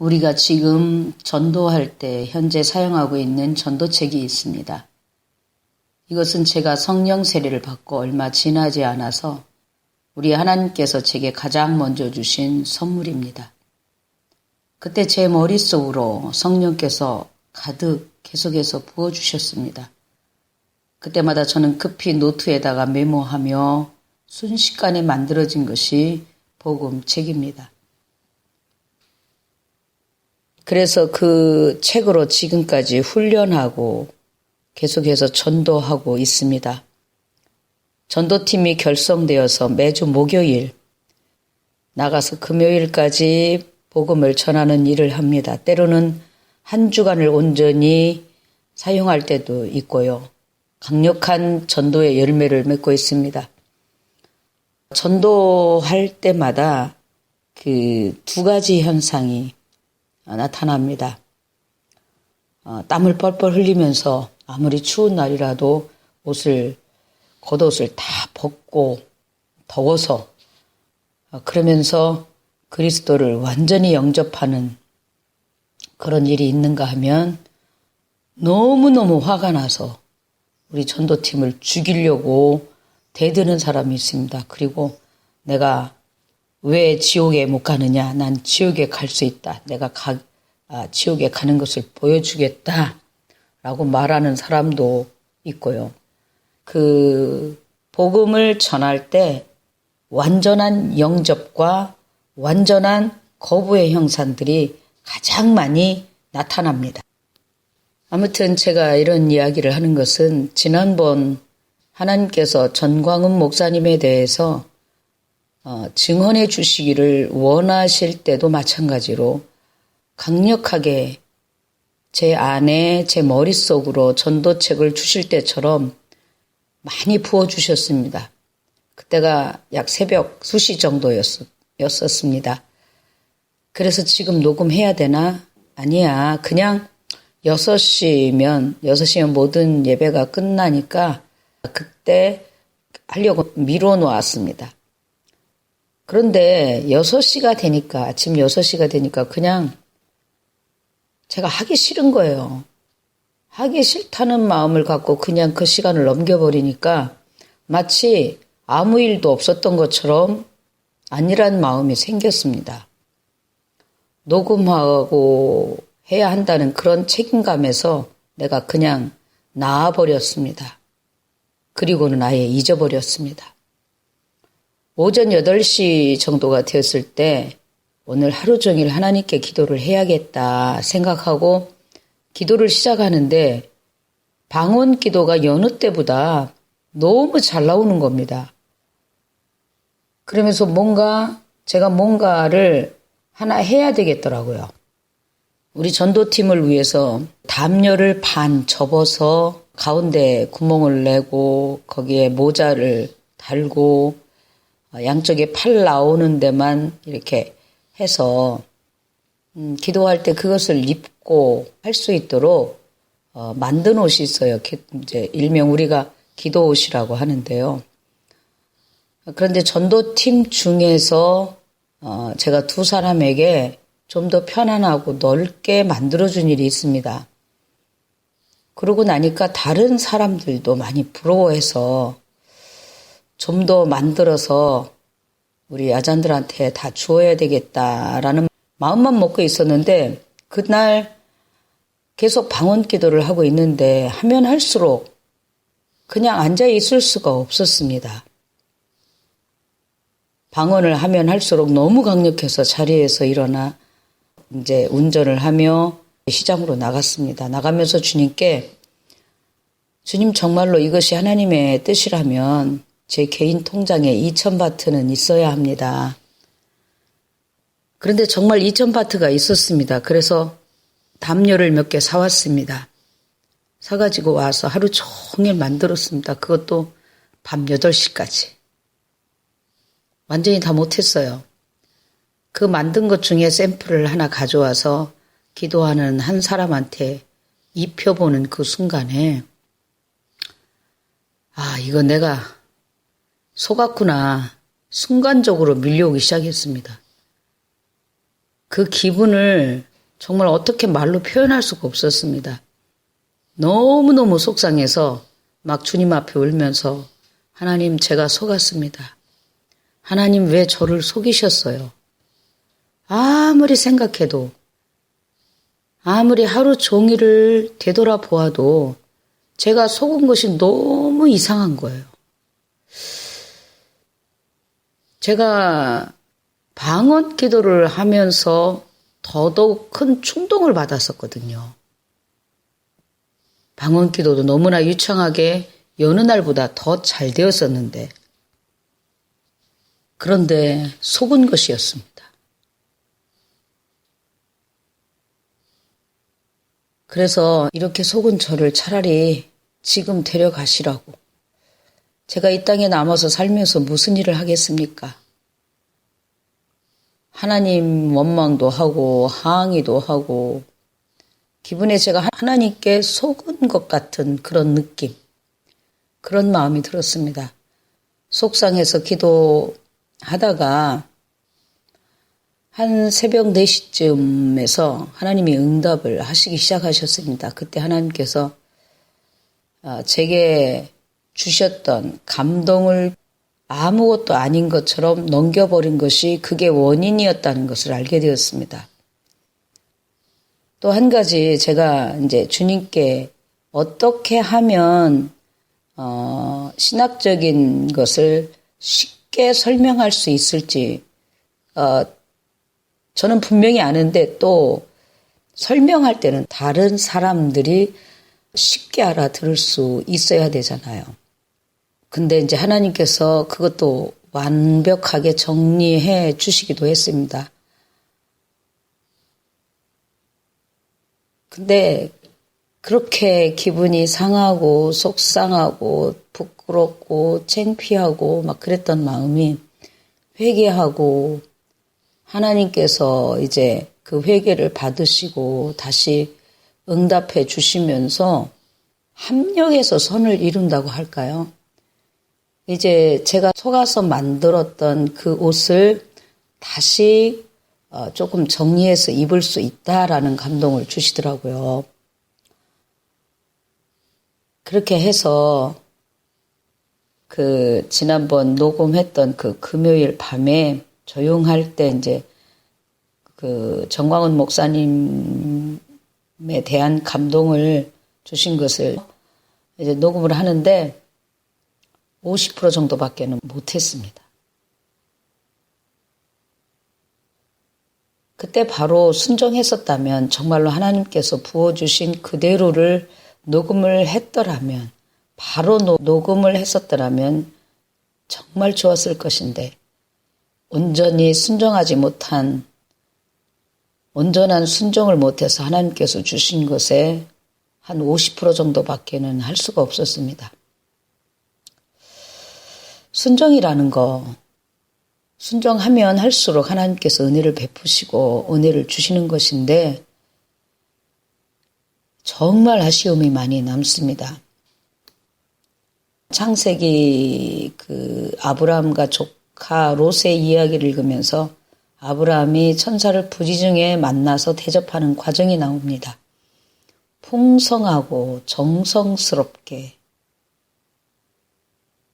우리가 지금 전도할 때 현재 사용하고 있는 전도책이 있습니다. 이것은 제가 성령 세례를 받고 얼마 지나지 않아서 우리 하나님께서 제게 가장 먼저 주신 선물입니다. 그때 제 머릿속으로 성령께서 가득 계속해서 부어주셨습니다. 그때마다 저는 급히 노트에다가 메모하며 순식간에 만들어진 것이 복음책입니다. 그래서 그 책으로 지금까지 훈련하고 계속해서 전도하고 있습니다. 전도팀이 결성되어서 매주 목요일 나가서 금요일까지 복음을 전하는 일을 합니다. 때로는 한 주간을 온전히 사용할 때도 있고요. 강력한 전도의 열매를 맺고 있습니다. 전도할 때마다 그 두 가지 현상이 나타납니다. 어, 땀을 뻘뻘 흘리면서 아무리 추운 날이라도 옷을 겉옷을 다 벗고 더워서 어, 그러면서 그리스도를 완전히 영접하는 그런 일이 있는가 하면 너무너무 화가 나서 우리 전도팀을 죽이려고 대드는 사람이 있습니다. 그리고 내가 왜 지옥에 못 가느냐? 난 지옥에 갈 수 있다. 내가 가, 아, 지옥에 가는 것을 보여주겠다. 라고 말하는 사람도 있고요. 그, 복음을 전할 때 완전한 영접과 완전한 거부의 형상들이 가장 많이 나타납니다. 아무튼 제가 이런 이야기를 하는 것은 지난번 하나님께서 전광훈 목사님에 대해서 어, 증언해 주시기를 원하실 때도 마찬가지로 강력하게 제 안에 제 머릿속으로 전도책을 주실 때처럼 많이 부어주셨습니다. 그때가 약 새벽 수시 정도였었습니다. 그래서 지금 녹음해야 되나? 아니야. 그냥 6시면, 6시면 모든 예배가 끝나니까 그때 하려고 미뤄 놓았습니다. 그런데 6시가 되니까, 아침 6시가 되니까 그냥 제가 하기 싫은 거예요. 하기 싫다는 마음을 갖고 그냥 그 시간을 넘겨버리니까 마치 아무 일도 없었던 것처럼 아니란 마음이 생겼습니다. 녹음하고 해야 한다는 그런 책임감에서 내가 그냥 나아버렸습니다. 그리고는 아예 잊어버렸습니다. 오전 8시 정도가 되었을 때 오늘 하루 종일 하나님께 기도를 해야겠다 생각하고 기도를 시작하는데 방언 기도가 여느 때보다 너무 잘 나오는 겁니다. 그러면서 뭔가 제가 뭔가를 하나 해야 되겠더라고요. 우리 전도팀을 위해서 담요를 반 접어서 가운데 구멍을 내고 거기에 모자를 달고 양쪽에 팔 나오는 데만 이렇게 해서 음, 기도할 때 그것을 입고 할 수 있도록 어, 만든 옷이 있어요. 이제 일명 우리가 기도 옷이라고 하는데요. 그런데 전도팀 중에서 어, 제가 두 사람에게 좀 더 편안하고 넓게 만들어준 일이 있습니다. 그러고 나니까 다른 사람들도 많이 부러워해서 좀 더 만들어서 우리 아잔들한테 다 주어야 되겠다라는 마음만 먹고 있었는데 그날 계속 방언 기도를 하고 있는데 하면 할수록 그냥 앉아 있을 수가 없었습니다. 방언을 하면 할수록 너무 강력해서 자리에서 일어나 이제 운전을 하며 시장으로 나갔습니다. 나가면서 주님께 주님 정말로 이것이 하나님의 뜻이라면 제 개인 통장에 2천바트는 있어야 합니다. 그런데 정말 2천바트가 있었습니다. 그래서 담요를 몇 개 사왔습니다. 사가지고 와서 하루 종일 만들었습니다. 그것도 밤 8시까지. 완전히 다 못했어요. 그 만든 것 중에 샘플을 하나 가져와서 기도하는 한 사람한테 입혀보는 그 순간에, 아, 이거 내가 속았구나. 순간적으로 밀려오기 시작했습니다. 그 기분을 정말 어떻게 말로 표현할 수가 없었습니다. 너무너무 속상해서 막 주님 앞에 울면서 하나님 제가 속았습니다. 하나님 왜 저를 속이셨어요? 아무리 생각해도 아무리 하루 종일을 되돌아보아도 제가 속은 것이 너무 이상한 거예요. 제가 방언 기도를 하면서 더더욱 큰 충동을 받았었거든요. 방언 기도도 너무나 유창하게 여느 날보다 더 잘 되었었는데, 그런데 속은 것이었습니다. 그래서 이렇게 속은 저를 차라리 지금 데려가시라고. 제가 이 땅에 남아서 살면서 무슨 일을 하겠습니까? 하나님 원망도 하고 항의도 하고 기분에 제가 하나님께 속은 것 같은 그런 느낌, 그런 마음이 들었습니다. 속상해서 기도하다가 한 새벽 4시쯤에서 하나님이 응답을 하시기 시작하셨습니다. 그때 하나님께서 아, 제게 주셨던 감동을 아무것도 아닌 것처럼 넘겨버린 것이 그게 원인이었다는 것을 알게 되었습니다. 또 한 가지 제가 이제 주님께 어떻게 하면 어, 신학적인 것을 쉽게 설명할 수 있을지 어, 저는 분명히 아는데 또 설명할 때는 다른 사람들이 쉽게 알아들을 수 있어야 되잖아요. 근데 이제 하나님께서 그것도 완벽하게 정리해 주시기도 했습니다. 근데 그렇게 기분이 상하고 속상하고 부끄럽고 창피하고 막 그랬던 마음이 회개하고 하나님께서 이제 그 회개를 받으시고 다시 응답해 주시면서 합력해서 선을 이룬다고 할까요? 이제 제가 속아서 만들었던 그 옷을 다시 어, 조금 정리해서 입을 수 있다라는 감동을 주시더라고요. 그렇게 해서 그 지난번 녹음했던 그 금요일 밤에 조용할 때 이제 그 정광훈 목사님에 대한 감동을 주신 것을 이제 녹음을 하는데 50% 정도밖에는 못했습니다. 그때 바로 순종했었다면 정말로 하나님께서 부어주신 그대로를 녹음을 했더라면 바로 녹음을 했었더라면 정말 좋았을 것인데 온전히 순종하지 못한 온전한 순종을 못해서 하나님께서 주신 것에 한 50% 정도밖에는 할 수가 없었습니다. 순종이라는 거, 순종하면 할수록 하나님께서 은혜를 베푸시고 은혜를 주시는 것인데 정말 아쉬움이 많이 남습니다. 창세기 그 아브라함과 조카 롯의 이야기를 읽으면서 아브라함이 천사를 부지중에 만나서 대접하는 과정이 나옵니다. 풍성하고 정성스럽게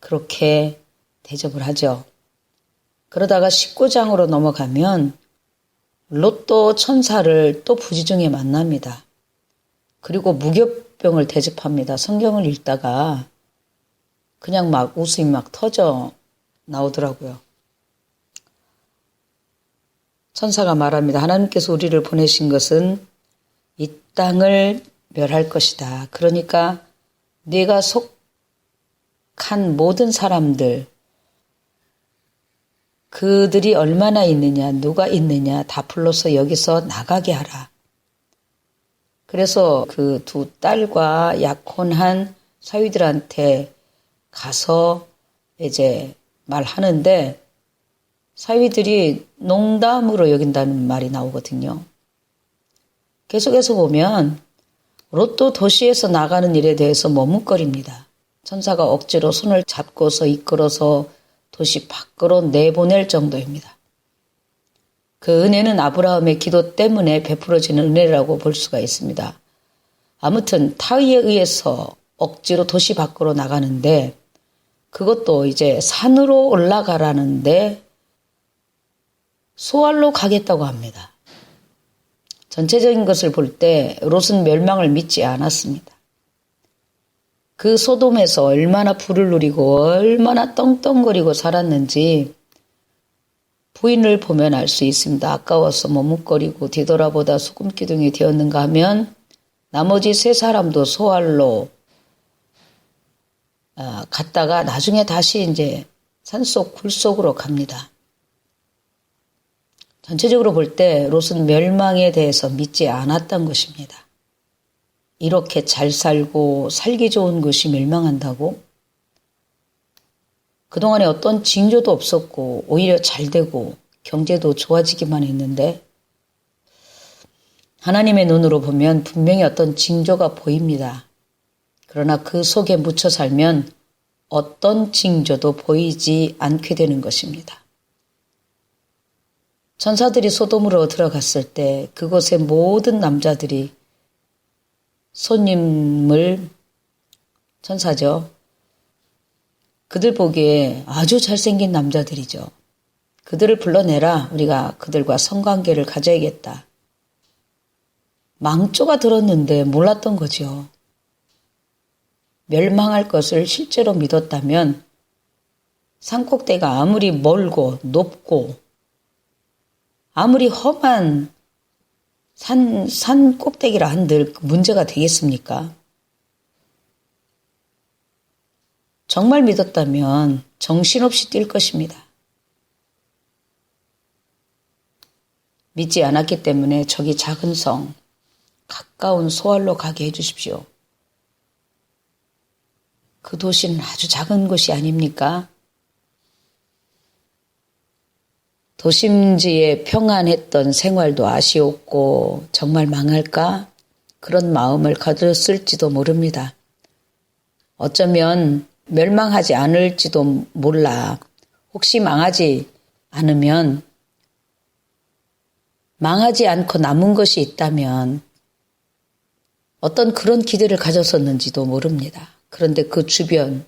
그렇게 대접을 하죠. 그러다가 19장으로 넘어가면 롯도 천사를 또 부지중에 만납니다. 그리고 무교병을 대접합니다. 성경을 읽다가 그냥 막 웃음이 막 터져 나오더라고요. 천사가 말합니다. 하나님께서 우리를 보내신 것은 이 땅을 멸할 것이다. 그러니까 네가 속한 모든 사람들 그들이 얼마나 있느냐, 누가 있느냐 다 불러서 여기서 나가게 하라. 그래서 그 두 딸과 약혼한 사위들한테 가서 이제 말하는데 사위들이 농담으로 여긴다는 말이 나오거든요. 계속해서 보면 로또 도시에서 나가는 일에 대해서 머뭇거립니다. 천사가 억지로 손을 잡고서 이끌어서 도시 밖으로 내보낼 정도입니다. 그 은혜는 아브라함의 기도 때문에 베풀어지는 은혜라고 볼 수가 있습니다. 아무튼 타의에 의해서 억지로 도시 밖으로 나가는데 그것도 이제 산으로 올라가라는데 소알로 가겠다고 합니다. 전체적인 것을 볼 때 롯은 멸망을 믿지 않았습니다. 그 소돔에서 얼마나 불을 누리고 얼마나 떵떵거리고 살았는지 부인을 보면 알 수 있습니다. 아까워서 머뭇거리고 뒤돌아보다 소금기둥이 되었는가 하면 나머지 세 사람도 소알로 아, 갔다가 나중에 다시 이제 산속 굴속으로 갑니다. 전체적으로 볼 때 롯은 멸망에 대해서 믿지 않았던 것입니다. 이렇게 잘 살고 살기 좋은 것이 멸망한다고? 그동안에 어떤 징조도 없었고 오히려 잘 되고 경제도 좋아지기만 했는데 하나님의 눈으로 보면 분명히 어떤 징조가 보입니다. 그러나 그 속에 묻혀 살면 어떤 징조도 보이지 않게 되는 것입니다. 천사들이 소돔으로 들어갔을 때 그곳의 모든 남자들이 손님을 천사죠. 그들 보기에 아주 잘생긴 남자들이죠. 그들을 불러내라. 우리가 그들과 성관계를 가져야겠다. 망조가 들었는데 몰랐던 거죠. 멸망할 것을 실제로 믿었다면 산꼭대가 아무리 멀고 높고 아무리 험한 산, 산 꼭대기라 한들 문제가 되겠습니까? 정말 믿었다면 정신없이 뛸 것입니다. 믿지 않았기 때문에 저기 작은 성, 가까운 소알로 가게 해주십시오. 그 도시는 아주 작은 곳이 아닙니까? 도심지에 평안했던 생활도 아쉬웠고 정말 망할까? 그런 마음을 가졌을지도 모릅니다. 어쩌면 멸망하지 않을지도 몰라. 혹시 망하지 않으면 망하지 않고 남은 것이 있다면 어떤 그런 기대를 가졌었는지도 모릅니다. 그런데 그 주변,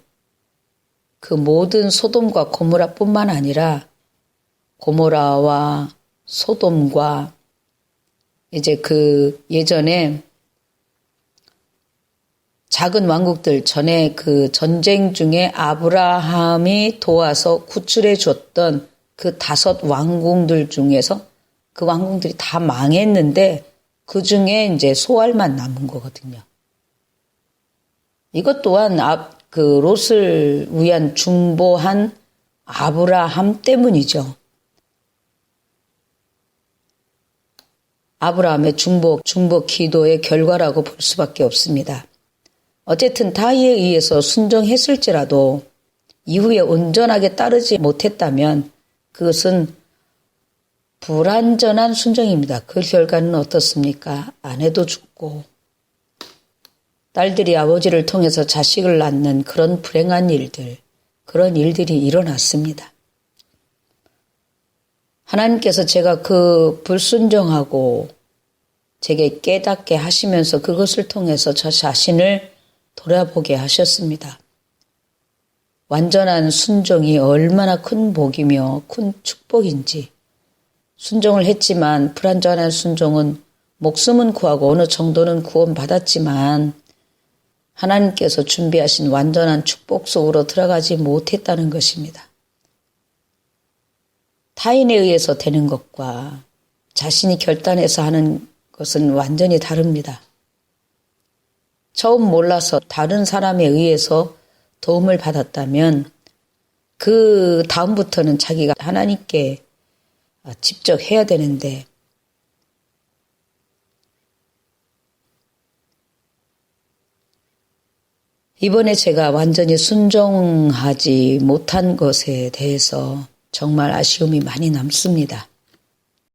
그 모든 소돔과 고모라뿐만 아니라 고모라와 소돔과 이제 그 예전에 작은 왕국들 전에 그 전쟁 중에 아브라함이 도와서 구출해 줬던 그 다섯 왕궁들 중에서 그 왕궁들이 다 망했는데 그 중에 이제 소알만 남은 거거든요. 이것 또한 그 롯을 위한 중보한 아브라함 때문이죠. 아브라함의 중보, 중보 기도의 결과라고 볼 수밖에 없습니다. 어쨌든 다이에 의해서 순종했을지라도 이후에 온전하게 따르지 못했다면 그것은 불완전한 순종입니다. 그 결과는 어떻습니까? 아내도 죽고 딸들이 아버지를 통해서 자식을 낳는 그런 불행한 일들, 그런 일들이 일어났습니다. 하나님께서 제가 그 불순종하고 제게 깨닫게 하시면서 그것을 통해서 저 자신을 돌아보게 하셨습니다. 완전한 순종이 얼마나 큰 복이며 큰 축복인지 순종을 했지만 불완전한 순종은 목숨은 구하고 어느 정도는 구원받았지만 하나님께서 준비하신 완전한 축복 속으로 들어가지 못했다는 것입니다. 타인에 의해서 되는 것과 자신이 결단해서 하는 것은 완전히 다릅니다. 처음 몰라서 다른 사람에 의해서 도움을 받았다면 그 다음부터는 자기가 하나님께 직접 해야 되는데 이번에 제가 완전히 순종하지 못한 것에 대해서 정말 아쉬움이 많이 남습니다.